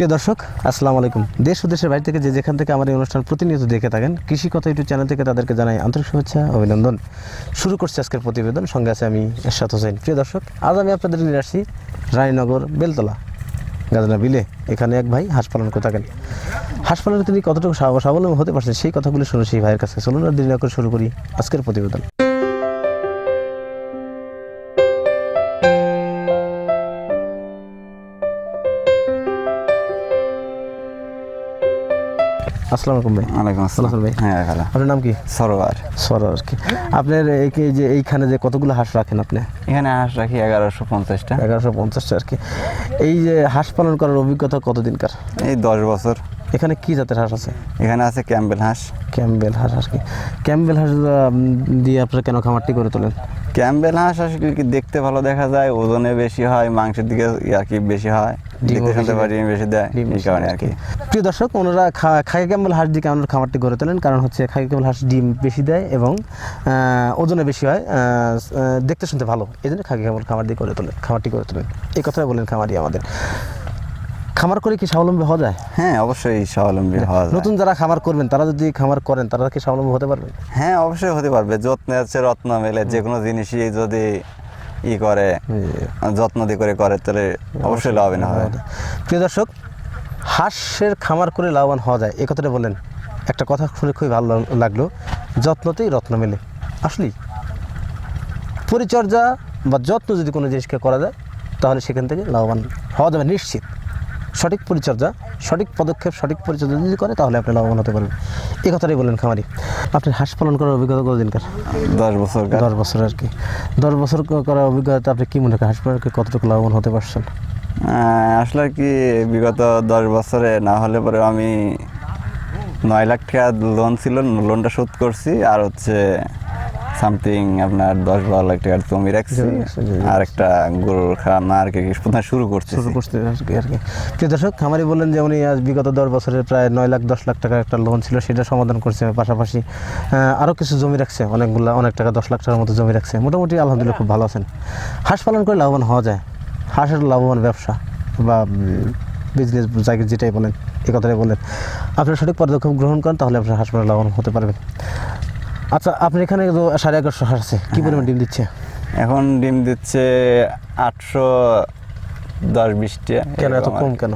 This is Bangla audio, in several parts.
প্রিয় দর্শক, আসসালামু আলাইকুম। দেশ ও দেশের বাইরে থেকে যে যেখান থেকে আমার এই অনুষ্ঠান প্রতিনিয়ত দেখে থাকেন, কৃষি কথা ইউটিউব চ্যানেল থেকে তাদেরকে জানাই আন্তরিক শুভেচ্ছা, অভিনন্দন। শুরু করছি আজকের প্রতিবেদন, সঙ্গে আছে আমি এরশাদ হোসেন। প্রিয় দর্শক, আজ আমি আপনাদের নিয়ে আসছি রানীনগর বেলতলা গাজনা বিলে। এখানে এক ভাই হাঁস পালন করে থাকেন। হাঁস পালনে তিনি কতটুকু স্বাবলম্বী হতে পারছেন সেই কথাগুলো শুনে সেই ভাইয়ের কাছে চলুন আর দেরি না করে শুরু করি আজকের প্রতিবেদন। আসসালামু আলাইকুম ভাই। ওয়ালাইকুম আসসালাম। ভাই? হ্যাঁ ভালো। আপনার নাম কি? সরোয়ার। সর আর কি আপনার এই যে এইখানে যে কতগুলো হাঁস রাখেন আপনি? এখানে হাঁস রাখি এগারোশো পঞ্চাশটা। এগারোশো পঞ্চাশটা আর কি। এই যে হাঁস পালন করার অভিজ্ঞতা কতদিনকার? এই দশ বছর। এখানে কি জাতের হাঁস আছে? এখানে আছে ক্যাম্বেল হাঁস। ক্যাম্বেল হাঁস আর কি। ক্যাম্বেল হাঁস দিয়ে আপনারা কেন খামারটি করে তোলেন? ক্যাম্বেল হাঁস আসলে কি দেখতে ভালো দেখা যায় ওজনে বেশি হয় মাংসের দিকে আর কি বেশি হয় দেখতে শুনতে পারি ডিম বেশি দেয় এই কারণে আর কি। প্রিয় দর্শক ওনারা খা- খাকি ক্যাম্বেল হাঁস দিয়ে কেমন খামারটি গড়ে তোলেন? কারণ হচ্ছে খাকি ক্যাম্বেল হাঁস ডিম বেশি দেয় এবং আহ, ওজনে বেশি হয় দেখতে শুনতে ভালো। এই জন্য খাকি ক্যাম্বেল খামার দিয়ে করে তোলেন খামারটি করে তোলেন। এই কথাই বলেন খামারি আমাদের। খামার করে কি স্বাবলম্বী হওয়া যায়? হ্যাঁ অবশ্যই স্বাবলম্বী হওয়া যায়। নতুন যারা খামার করবেন তারা যদি খামার করেন তারা কি স্বাবলম্বী হতে পারবে? হ্যাঁ অবশ্যই হতে পারবে। যত্নে হচ্ছে রত্ন মেলে যে কোনো জিনিসই যদি ই করে যত্ন দিয়ে করে করে তাহলে অবশ্যই লাভবান হবে। প্রিয় দর্শক হাঁসের খামার করে লাভবান হওয়া যায়। এই কথাটা বলেন একটা কথা শুনে খুবই ভালো লাগল। যত্নতেই রত্ন মেলে। আসলেই পরিচর্যা বা যত্ন যদি কোনো জিনিসকে করা যায় তাহলে সেখান থেকে লাভবান হওয়া যাবে নিশ্চিত। সঠিক পরিচর্যা সঠিক পদক্ষেপ সঠিক পরিচর্যা যদি করে তাহলে আপনি লাভবান হতে পারবেন। এই কথাটাই বলেন খামারি। আপনি হাঁস পালন করার অভিজ্ঞতা কতদিনকার? দশ বছর দশ বছর আর কি। দশ বছর করার অভিজ্ঞতা আপনি কী মনে করেন হাঁস পালনকে কতটুকু লাভবান হতে পারছেন? আসলে আর কি বিগত দশ বছরে না হলে পরে আমি নয় লাখ টাকা লোন ছিল লোনটা শোধ করছি। আর হচ্ছে সামথিং আপনার দশ বারো লাখ টাকার জমি রাখছি। আর একটা গরুর খামার আর কি প্রথমে শুরু করছি শুরু করতে আর কি প্রিয় দর্শক খামারি বললেন যে উনি আজ বিগত দশ বছরের প্রায় নয় লাখ দশ লাখ টাকার একটা লোন ছিল সেটা সমাধান করছে পাশাপাশি আরও কিছু জমি রাখছে অনেকগুলো অনেক টাকা দশ লাখ টাকার মতো জমি রাখছে। মোটামুটি আলহামদুলিল্লাহ খুব ভালো আছেন। হাঁস পালন করে লাভবান হওয়া যায়। হাঁসের লাভবান ব্যবসা বা বিজনেস যাকে যেটাই বলেন এ কথাটাই বলেন। আপনারা সঠিক পদক্ষেপ গ্রহণ করেন তাহলে আপনার হাঁস পালন লাভবান হতে পারবেন। আচ্ছা আপনি এখানে তো সাড়ে এগারোশো হাঁস আছে কী পরিমাণ ডিম দিচ্ছে? এখন ডিম দিচ্ছে আটশো দশ বিশটা কেন এত কম কেন?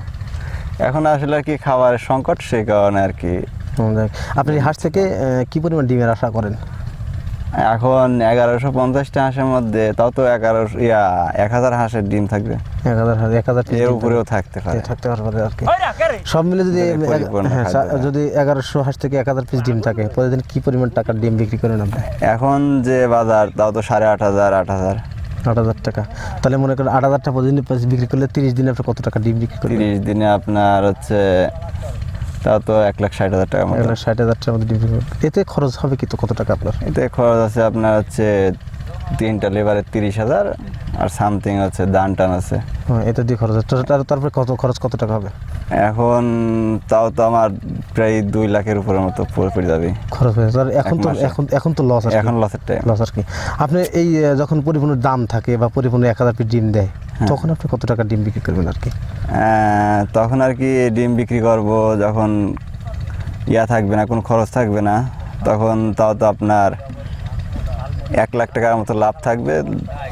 এখন আসলে আর কি খাবারের সংকট সেই কারণে আর কি। আপনি হাঁস থেকে কি পরিমাণ ডিমের আশা করেন? এখন এগারোশো পঞ্চাশটা হাঁসের মধ্যে তাও তো এগারোশো ইয়া এক হাজার হাঁসের ডিম থাকবে। এক হাজার এক হাজার এর উপরেও থাকতে পারে। থাকতে পারবে আর কি। সব মিলে যদি যদি হ্যাঁ। যদি এগারোশো হাঁস থেকে এক হাজার পিস ডিম থাকে প্রতিদিন কি পরিমাণ টাকার ডিম বিক্রি করেন আপনি এখন যে বাজার তাও তো সাড়ে আট হাজার আট হাজার। আট হাজার টাকা। তাহলে মনে করেন আট হাজারটা প্রতিদিন piece বিক্রি করলে তিরিশ দিনে আপনি কত টাকা ডিম বিক্রি করবেন? তিরিশ দিনে আপনার হচ্ছে তাও তো এক লাখ ষাট হাজার টাকা এক লাখ ষাট হাজার টাকার মধ্যে বিক্রি এতে খরচ হবে কিন্তু কত টাকা আপনার? এতে খরচ আছে আপনার হচ্ছে তিনটা লেবারের তিরিশ হাজার আর সামথিং আছে দান টান আছে। হ্যাঁ এতে দিয়ে খরচ তারপরে কত খরচ কত টাকা হবে? এখন তাও তো আমার প্রায় দুই লাখের উপরের মতো পড়ে পড়ে যাবে। খরচ হয়ে যাবে। এখন তো এখন এখন তো লস আছে এখন লসের টাইম লস আর কি। আপনি এই যখন পরিপূর্ণ দাম থাকে বা পরিপূর্ণ এক হাজার পিস ডিম দেয় তখন আপনি কত টাকা ডিম বিক্রি করবেন আর কি? তখন আর কি ডিম বিক্রি করব যখন ইয়া থাকবে না কোনো খরচ থাকবে না তখন তাও তো আপনার এক লাখ টাকার মতো লাভ থাকবে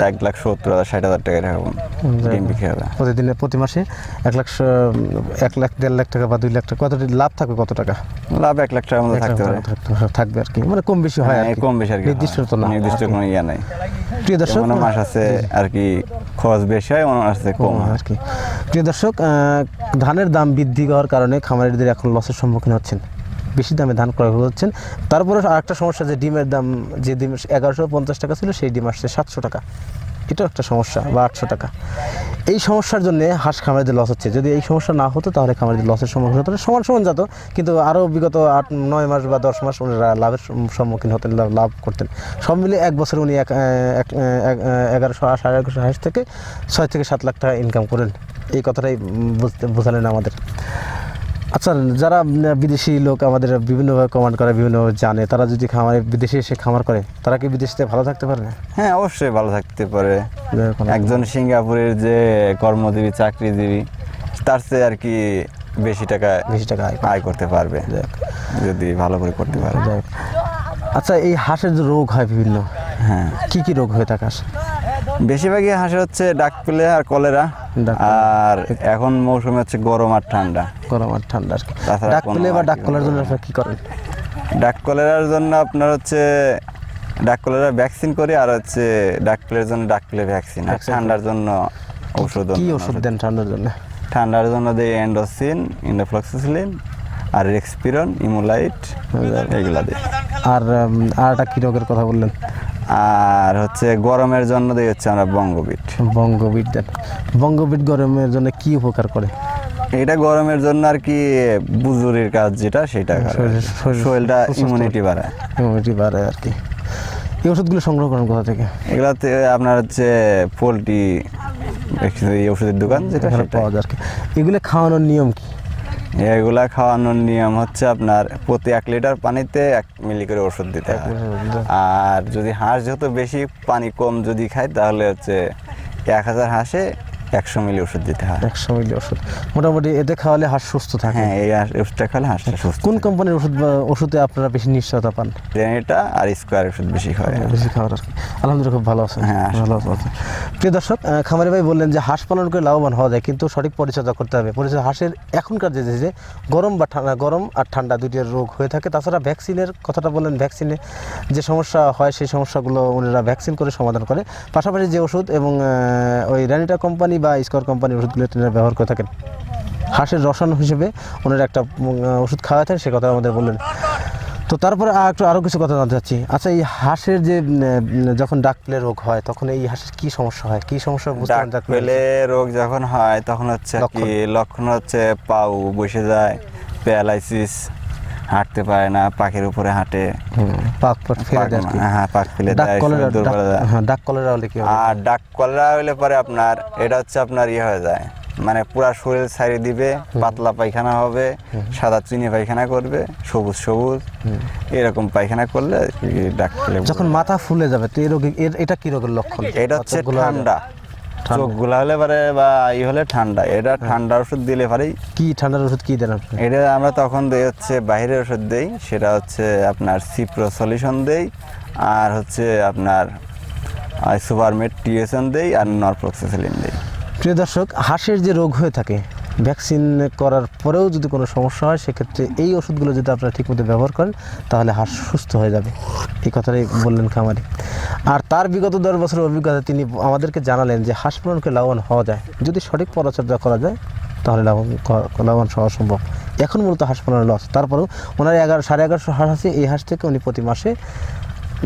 এক লাখ সত্তর হাজার ষাট হাজার টাকা এরকম ডিম বিক্রি হবে। প্রতিদিনে প্রতি মাসে এক লাখ এক লাখ দেড় লাখ টাকা বা দুই লাখ টাকা কত লাভ থাকবে কত টাকা? লাভ এক লাখ টাকার মতো থাকতে পারে। থাকবে আর কি। মানে কম বেশি হয় হ্যাঁ, কম বেশি আর কি নির্দিষ্ট তো না। নির্দিষ্ট কোনো ইয়া নাই। প্রিয় দর্শক কোনো মাস আছে আর কি খরচ বেশি হয় অন্য মাস আছে কম হয়। আর কি। প্রিয় দর্শক ধানের দাম বৃদ্ধি হওয়ার কারণে খামারিদের এখন লসের সম্মুখীন হচ্ছেন। বেশি দামে ধান ক্রয় করছেন তারপরে আরেকটা সমস্যা যে ডিমের দাম যে ডিম এগারোশো পঞ্চাশ টাকা ছিল, সেই ডিম আসছে সাতশো টাকা। এটাও একটা সমস্যা বা আটশো টাকা। এই সমস্যার জন্য হাঁস খামারিদের লস হচ্ছে, যদি এই সমস্যা না হতো, তাহলে খামারিদের লসের সম্মুখীন হতো। সমান সমান যেত কিন্তু আরও বিগত আট, নয় মাস বা দশ মাস ওনারা লাভের সম্মুখীন হতেন লাভ- করতেন। সব মিলে এক বছর উনি এক- এগারোশো সাড়ে এগারোশো হাঁস থেকে ছয় থেকে সাত লাখ টাকা ইনকাম করেন। এই কথাটাই বুঝতে, বোঝালেন আমাদের। আচ্ছা যারা বিদেশি লোক আমাদের বিভিন্নভাবে কমান্ড করে বিভিন্নভাবে জানে তারা যদি খামারে বিদেশে এসে খামার করে তারা কি বিদেশে ভালো থাকতে পারবে হ্যাঁ অবশ্যই ভালো থাকতে পারে। একজন সিঙ্গাপুরের যে কর্মজীবী চাকরিজীবী তার চেয়ে আর কি বেশি টাকা বেশি টাকা আয় করতে পারবে যদি ভালো করে করতে পারে। আচ্ছা এই হাঁসের যে রোগ হয় বিভিন্ন হ্যাঁ। কি কি রোগ হয়ে থাকে হাঁসের? বেশিরভাগই হাঁসে হচ্ছে ডাক পেলে আর কলেরা আর এখন মৌসুমে হচ্ছে গরম আর ঠান্ডা। গরম আর ঠান্ডা ডাক পেলে বা ডাক কলার জন্য আপনারা কি করেন? ডাক কলেরার জন্য আপনার হচ্ছে ডাক কলেরা ভ্যাকসিন করি আর হচ্ছে ডাক প্লের জন্য ডাক প্লে ভ্যাকসিন আর ঠান্ডার জন্য ওষুধ কি ওষুধ। দেন ঠান্ডার জন্য? ঠান্ডার জন্য দিই এন্ডোসিন ইন্ডোফ্লক্সিসিলিন আর রেক্সপিরন ইমোলাইট এগুলা দিই। আর আর একটা কি রোগের কথা বললেন? আর হচ্ছে গরমের জন্য দিই হচ্ছে আমরা বঙ্গবিট। বঙ্গবিট। দেন বঙ্গবিট গরমের জন্য কি উপকার করে? এটা গরমের জন্য আর কি বুজুরির কাজ যেটা সেটা শরীরটা। ইমিউনিটি বাড়ায়। ইমিউনিটি বাড়ায় আর কি। এই ওষুধগুলো সংগ্রহ করেন কোথা থেকে? এগুলাতে আপনার হচ্ছে পোলট্রি এই ওষুধের দোকান যেটা পাওয়া যায় আর কি। এগুলো খাওয়ানোর নিয়ম কি? এগুলা খাওয়ানোর নিয়ম হচ্ছে আপনার প্রতি এক লিটার পানিতে এক মিলি করে ওষুধ দিতে হয়। আর যদি হাঁস যেহেতু বেশি পানি কম যদি খায় তাহলে হচ্ছে এক হাজার হাঁসে একশো মিলি ওষুধ দিতে হয়। একশো মিলি ওষুধ। মোটামুটি এতে খাওয়ালে হাঁস সুস্থ থাকে। হ্যাঁ এই ওষুধটা খালে হাঁসটা সুস্থ কোন কোম্পানির ওষুধ ওষুধে আপনারা বেশি নিশ্চয়তা পান? এটা আর স্কোয়ার ওষুধ বেশি খাওয়া বেশি খাওয়ার আলহামদুলিল্লাহ খুব ভালো আছেন। হ্যাঁ, ভালো আছেন। প্রিয় দর্শক খামারি ভাই বললেন যে হাঁস পালন করে লাভবান হওয়া যায় কিন্তু সঠিক পরিচর্যা করতে হবে। পরিচর্যা হাঁসের এখনকার যে যে গরম বা ঠান্ডা গরম আর ঠান্ডা দুইটার রোগ হয়ে থাকে। তাছাড়া ভ্যাকসিনের কথাটা বললেন ভ্যাকসিনে যে সমস্যা হয় সেই সমস্যাগুলো ওনারা ভ্যাকসিন করে সমাধান করে। পাশাপাশি যে ওষুধ এবং ওই রানিটা কোম্পানি বা স্কোয়ার কোম্পানির ওষুধগুলো তেনারা ব্যবহার করে থাকেন। হাঁসের রসায়ন হিসেবে ওনারা একটা ওষুধ খাওয়াতেন সে কথা আমাদের বললেন। তো তারপরে আর একটু আরও কিছু কথা জানতে চাচ্ছি। আচ্ছা এই হাঁসের যে যখন ডাক পেলে রোগ হয় তখন এই হাঁসের কি সমস্যা হয়? কি সমস্যা ডাক পেলে? পেলে রোগ যখন হয় তখন হচ্ছে কি লক্ষণ। হচ্ছে পাউ বসে যায় প্যারালাইসিস হাঁটতে পারে না পাখির উপরে হাঁটে। পাক ফেলে দেয় হ্যাঁ পাক ফেলে ডাক দেয় হয়ে ডাক কলেরা হলে কি আর ডাক কলেরা হলে পরে আপনার এটা হচ্ছে আপনার ইয়ে হয়ে যায়। মানে পুরা শরীর ছাড়ি দিবে পাতলা পায়খানা হবে সাদা চিনি পায়খানা করবে সবুজ সবুজ। এরকম পায়খানা করলে ডাক যখন মাথা ফুলে যাবে তো এই রোগে এটা কি রোগের লক্ষণ? এটা হচ্ছে চোখগুলো ঠান্ডা। চোখগুলা হলে পারে বা ই হলে ঠান্ডা। এটা ঠান্ডার ওষুধ দিলে পারে। কি ঠান্ডার ওষুধ কি দেন এটা আমরা তখন দিই হচ্ছে বাইরের ওষুধ দেই। সেটা হচ্ছে আপনার সিপ্রো সলিউশন দেই। আর হচ্ছে আপনার সুপারমেট টিএসএন দেই। আর নরপ্রক্সিসিলিন দেই। প্রিয় দর্শক হাঁসের যে রোগ হয়ে থাকে ভ্যাকসিন করার পরেও যদি কোনো সমস্যা হয়, সেক্ষেত্রে এই ওষুধগুলো যদি আপনারা ঠিকমতো ব্যবহার করেন, তাহলে হাঁস সুস্থ হয়ে যাবে। এই কথাটাই বললেন খামারি। আর তার বিগত দশ বছরের অভিজ্ঞতা তিনি আমাদেরকে জানালেন যে, হাঁস পালনকে লাভবান হওয়া যায়। যদি সঠিক পরিচর্যা করা যায়, তাহলে লাভবান লাভবান হওয়া সম্ভব। এখন মূলত হাঁস পালনের লস। তারপরেও ওনার এগারো, সাড়ে এগারোশো হাঁস আছে। এই হাঁস থেকে উনি প্রতি মাসে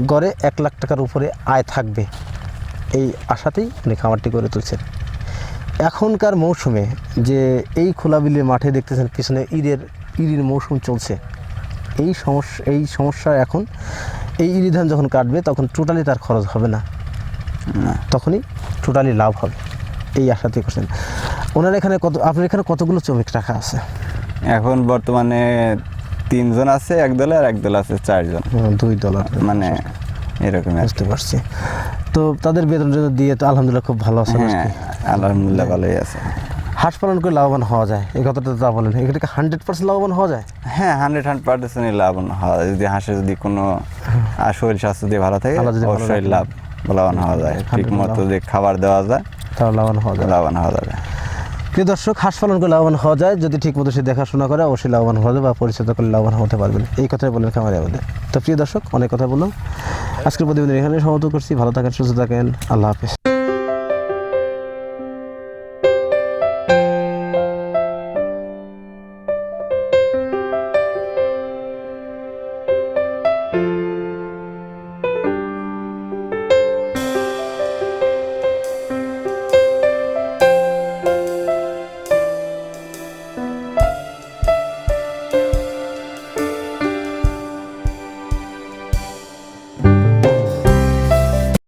গড়ে এক লাখ টাকার উপরে আয় থাকবে। এই আশাতেই উনি খামারটি গড়ে তুলছেন। এখনকার মৌসুমে যে এই খোলা বিলের মাঠে দেখতেছেন পিছনে ঈদের ইরির মৌসুম চলছে এই সমস্যা এই সমস্যা এখন এই ইরি ধান যখন কাটবে তখন টোটালি তার খরচ হবে না। তখনই টোটালি লাভ হবে এই আশাতেই করছেন। ওনার এখানে কত আপনার এখানে কতগুলো শ্রমিক রাখা আছে? এখন বর্তমানে তিনজন আছে এক দলে আর এক দলে আছে চারজন। দুই ডলার মানে এরকম। বুঝতে পারছি। তো তাদের বেতন দিয়ে তো আলহামদুলিল্লাহ খুব ভালো আছে হ্যাঁ আলহামদুলিল্লাহ ভালোই আছে। হাঁস পালন করে লাভবান হওয়া যায় এই কথাটা তা বলেন। এখানে কি হান্ড্রেড পার্সেন্ট লাভবান হওয়া যায়? হ্যাঁ হান্ড্রেড হান্ড্রেড পার্সেন্ট লাভ হয় যদি হাঁসের যদি কোনো শরীর স্বাস্থ্য দিয়ে ভালো থাকে অবশ্যই লাভ লাভবান হওয়া যায়। ঠিক মতো যে খাবার দেওয়া যায় তাহলে লাভবান হওয়া যায়। লাভবান হওয়া যাবে। প্রিয় দর্শক হাঁস পালন করে লাভবান হওয়া যায়। যদি ঠিক মতো সে দেখাশোনা করে অবশ্যই লাভবান হওয়া যায় বা পরিচর্যা করলে লাভবান হতে পারবেন। এই কথাই বলেন খামারে আমাদের তো প্রিয় দর্শক অনেক কথা বললাম। আজকের প্রতিবেদন এখানে সমাপ্ত করছি। ভালো থাকেন সুস্থ থাকেন। আল্লাহ হাফেজ।